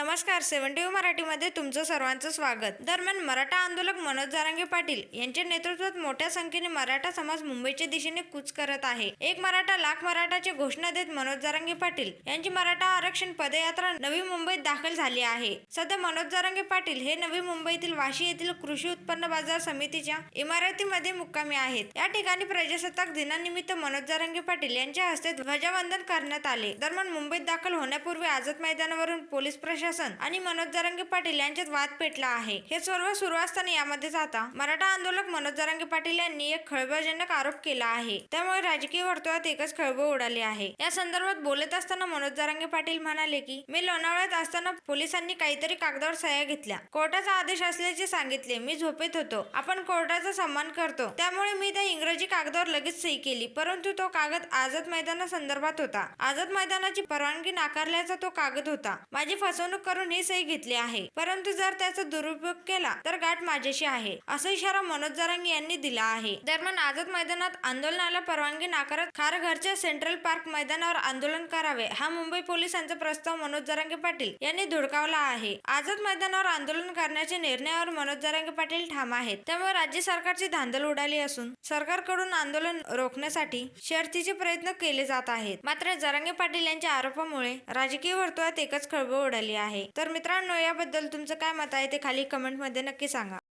नमस्कार सेवन टी मराठीमध्ये तुमचं सर्वांचं स्वागत. दरम्यान मराठा आंदोलक मनोज जारांगे पाटील यांच्या नेतृत्वात मोठ्या संख्येने मराठा समाज मुंबईच्या दिशेने कूच करत आहे. एक मराठा लाख मराठाची घोषणा देत मनोज जारांगे पाटील यांची मराठा आरक्षण पदयात्रा नवी मुंबईत दाखल झाली आहे. सध्या मनोज जारांगे पाटील हे नवी मुंबईतील वाशी येथील कृषी उत्पन्न बाजार समितीच्या इमारतीमध्ये मुक्कामी आहेत. या ठिकाणी प्रजासत्ताक दिनानिमित्त मनोज जारांगे पाटील यांच्या हस्ते ध्वजवंदन करण्यात आले. दरम्यान मुंबईत दाखल होण्यापूर्वी आझाद मैदानावरून पोलीस प्रशासन आणि मनोज जरांगे पाटील यांच्यात वाद पेटला आहे. हे सर्व सुरू असताना यामध्येच आता मराठा आंदोलक मनोज जरांगे पाटील यांनी एक खळबळजनक आरोप केला आहे. त्यामुळे राजकीय वर्तुळात एकच खळबळ उडाली आहे. या संदर्भात बोलत असताना मनोज जरांगे पाटील म्हणाले की मी लोणावळ्यात असताना पोलिसांनी काहीतरी कागदावर सह्या घेतल्या. कोर्टाचा आदेश असल्याचे सांगितले. मी झोपेत होतो. आपण कोर्टाचा सन्मान करतो. त्यामुळे मी त्या इंग्रजी कागदावर लगेच सही केली. परंतु तो कागद आझाद मैदाना संदर्भात होता. आझाद मैदानाची परवानगी नाकारल्याचा तो कागद होता. माझी फसवणूक करून ही सही घेतली आहे. परंतु जर त्याचा दुरुपयोग केला तर गाठ माझ्याशी आहे असा इशारा मनोज जरांगे यांनी दिला आहे. दरम्यान आझाद मैदानात आंदोलनाला परवानगी नाकारत खारघरच्या सेंट्रल पार्क मैदानावर आंदोलन करावे हा मुंबई पोलिसांचा प्रस्ताव मनोज जरांगे पाटील यांनी धुडकावला आहे. आझाद मैदानावर आंदोलन करण्याच्या निर्णयावर मनोज जरांगे पाटील ठाम आहेत. त्यामुळे राज्य सरकारची धांदल उडाली असून सरकारकडून आंदोलन रोखण्यासाठी शर्थीचे प्रयत्न केले जात आहेत. मात्र जरांगे पाटील यांच्या आरोपामुळे राजकीय वर्तुळात एकच खळबळ उडाली आहे. तर मित्रांनो याबद्दल तुमचं काय मत आहे ते खाली कमेंटमध्ये नक्की सांगा.